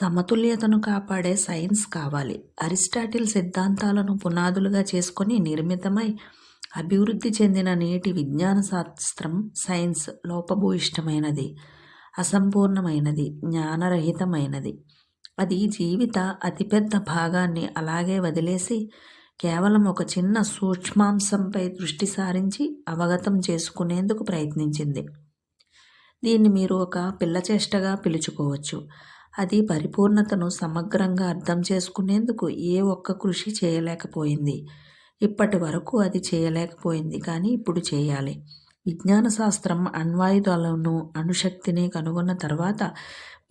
సమతుల్యతను కాపాడే సైన్స్ కావాలి. అరిస్టాటిల్ సిద్ధాంతాలను పునాదులుగా చేసుకొని నిర్మితమై అభివృద్ధి చెందిన నేటి విజ్ఞాన శాస్త్రం సైన్స్ లోపభూయిష్టమైనది, అసంపూర్ణమైనది, జ్ఞానరహితమైనది. అది జీవిత అతిపెద్ద భాగాన్ని అలాగే వదిలేసి కేవలం ఒక చిన్న సూక్ష్మాంశంపై దృష్టి సారించి అవగతం చేసుకునేందుకు ప్రయత్నించింది. దీన్ని మీరు ఒక పిల్లచేష్టగా పిలుచుకోవచ్చు. అది పరిపూర్ణతను సమగ్రంగా అర్థం చేసుకునేందుకు ఏ ఒక్క కృషి చేయలేకపోయింది. ఇప్పటివరకూ అది చేయలేకపోయింది కానీ ఇప్పుడు చేయాలి. విజ్ఞాన శాస్త్రం అణ్వాయుధాలను, అణుశక్తిని కనుగొన్న తర్వాత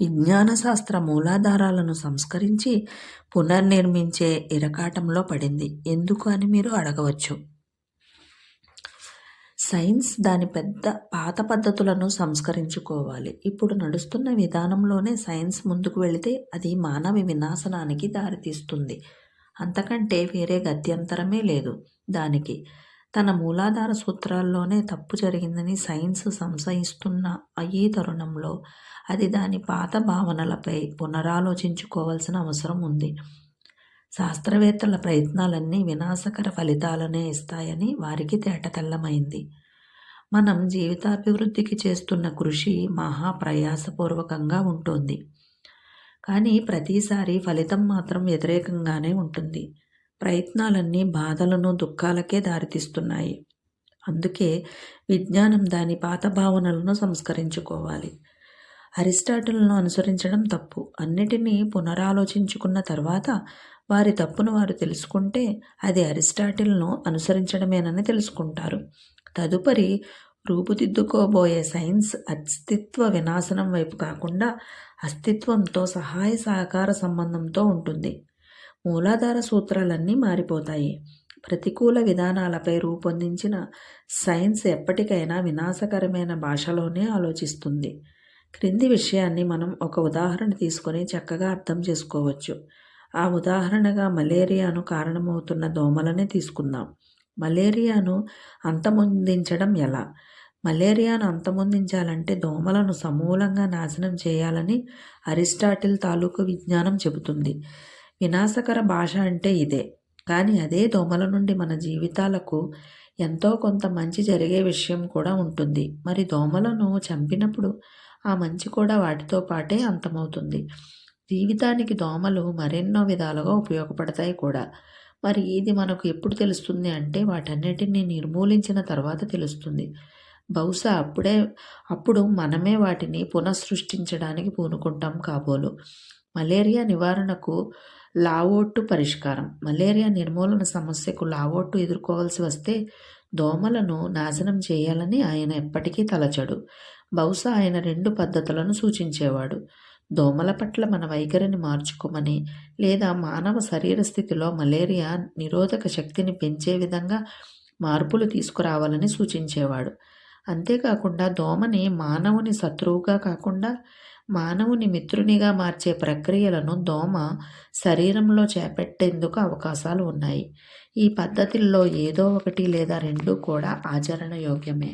విజ్ఞాన శాస్త్ర మూలాధారాలను సంస్కరించి పునర్నిర్మించే ఇరకాటంలో పడింది. ఎందుకు అని మీరు అడగవచ్చు. సైన్స్ దాని పెద్ద పాత పద్ధతులను సంస్కరించుకోవాలి. ఇప్పుడు నడుస్తున్న విధానంలోనే సైన్స్ ముందుకు వెళితే అది మానవ వినాశనానికి దారితీస్తుంది. అంతకంటే వేరే గత్యంతరమే లేదు దానికి. తన మూలాధార సూత్రాల్లోనే తప్పు జరిగిందని సైన్స్ సంశయిస్తున్న అయ్యే తరుణంలో అది దాని పాత భావనలపై పునరాలోచించుకోవాల్సిన అవసరం ఉంది. శాస్త్రవేత్తల ప్రయత్నాలన్నీ వినాశకర ఫలితాలనే ఇస్తాయని వారికి తేటతెల్లమైంది. మనం జీవితాభివృద్ధికి చేస్తున్న కృషి మహా ప్రయాసపూర్వకంగా ఉంటుంది కానీ ప్రతిసారి ఫలితం మాత్రం వ్యతిరేకంగానే ఉంటుంది. ప్రయత్నాలన్నీ బాధలను, దుఃఖాలకే దారితీస్తున్నాయి. అందుకే విజ్ఞానం దాని పాత భావనలను సంస్కరించుకోవాలి. అరిస్టాటిల్ను అనుసరించడం తప్పు. అన్నిటినీ పునరాలోచించుకున్న తర్వాత వారి తప్పును వారు తెలుసుకుంటే అది అరిస్టాటిల్ను అనుసరించడమేనని తెలుసుకుంటారు. తదుపరి రూపుదిద్దుకోబోయే సైన్స్ అస్తిత్వ వినాశనం వైపు కాకుండా అస్తిత్వంతో సహాయ సహకార సంబంధంతో ఉంటుంది. మూలాధార సూత్రాలన్నీ మారిపోతాయి. ప్రతికూల విధానాలపై రూపొందించిన సైన్స్ ఎప్పటికైనా వినాశకరమైన భాషలోనే ఆలోచిస్తుంది. క్రింది విషయాన్ని మనం ఒక ఉదాహరణ తీసుకొని చక్కగా అర్థం చేసుకోవచ్చు. ఆ ఉదాహరణగా మలేరియాను కారణమవుతున్న దోమలనే తీసుకుందాం. మలేరియాను అంతమొందించడం ఎలా? మలేరియాను అంతమొందించాలంటే దోమలను సమూలంగా నాశనం చేయాలని అరిస్టాటిల్ తాలూకు విజ్ఞానం చెబుతుంది. వినాశకర భాష అంటే ఇదే. కానీ అదే దోమల నుండి మన జీవితాలకు ఎంతో కొంత మంచి జరిగే విషయం కూడా ఉంటుంది. మరి దోమలను చంపినప్పుడు ఆ మంచి కూడా వాటితో పాటే అంతమవుతుంది. జీవితానికి దోమలు మరెన్నో విధాలుగా ఉపయోగపడతాయి కూడా. మరి ఇది మనకు ఎప్పుడు తెలుస్తుంది అంటే వాటన్నిటిని నిర్మూలించిన తర్వాత తెలుస్తుంది. బహుశా అప్పుడే అప్పుడు మనమే వాటిని పునఃసృష్టించడానికి పూనుకుంటాం కాబోలు. మలేరియా నివారణకు లావోట్టు పరిష్కారం మలేరియా నిర్మూలన సమస్యకు లావోట్టు ఎదుర్కోవాల్సి వస్తే దోమలను నాశనం చేయాలని ఆయన ఎప్పటికీ తలచడు. బహుశా ఆయన రెండు పద్ధతులను సూచించేవాడు. దోమల పట్ల మన వైఖరిని మార్చుకోమని లేదా మానవ శరీర స్థితిలో మలేరియా నిరోధక శక్తిని పెంచే విధంగా మార్పులు తీసుకురావాలని సూచించేవాడు. అంతేకాకుండా దోమని మానవుని శత్రువుగా కాకుండా మానవుని మిత్రునిగా మార్చే ప్రక్రియలను దోమ శరీరంలో చేపట్టేందుకు అవకాశాలు ఉన్నాయి. ఈ పద్ధతుల్లో ఏదో ఒకటి లేదా రెండు కూడా ఆచరణయోగ్యమే.